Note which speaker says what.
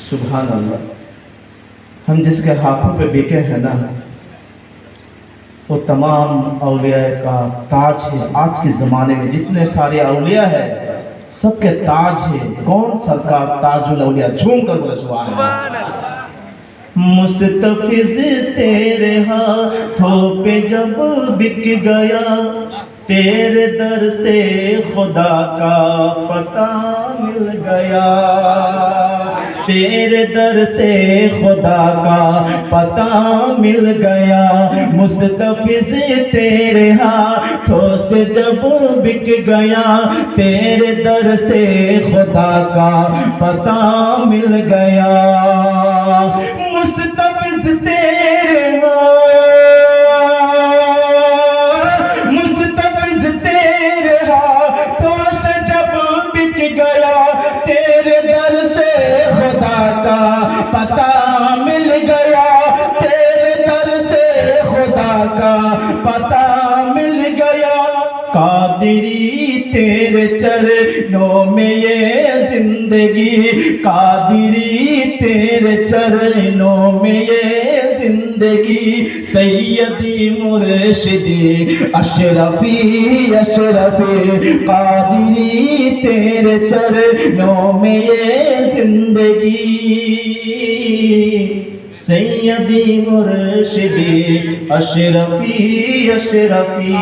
Speaker 1: सुबहान अल्लाह हम जिसके हाथों पे बिके हैं ना, वो तमाम अलिया का ताज है आज के ज़माने में। जितने सारे अलिया है, सबके ताज है। कौन सरकार ताजुल अलिया झूम कर बोले अल्लाह मुस्तफिज तेरे हाथों पे जब बिक गया, तेरे दर से खुदा का पता मिल गया। तेरे दर से खुदा का पता मिल गया। मुस्तफिज तेरे हाथों से जब बिक गया, तेरे दर से खुदा का पता मिल गया। मुस्तफिज कादिरी तेरे चरणों में ये जिंदगी कादिरी तेरे चरणों में ये जिंदगी सैयदी मुर्शिदी अशरफी अशरफी कादिरी तेरे चरणों में ये जिंदगी সৈয়দি মুর্শিদি আশরাফি আশরাফি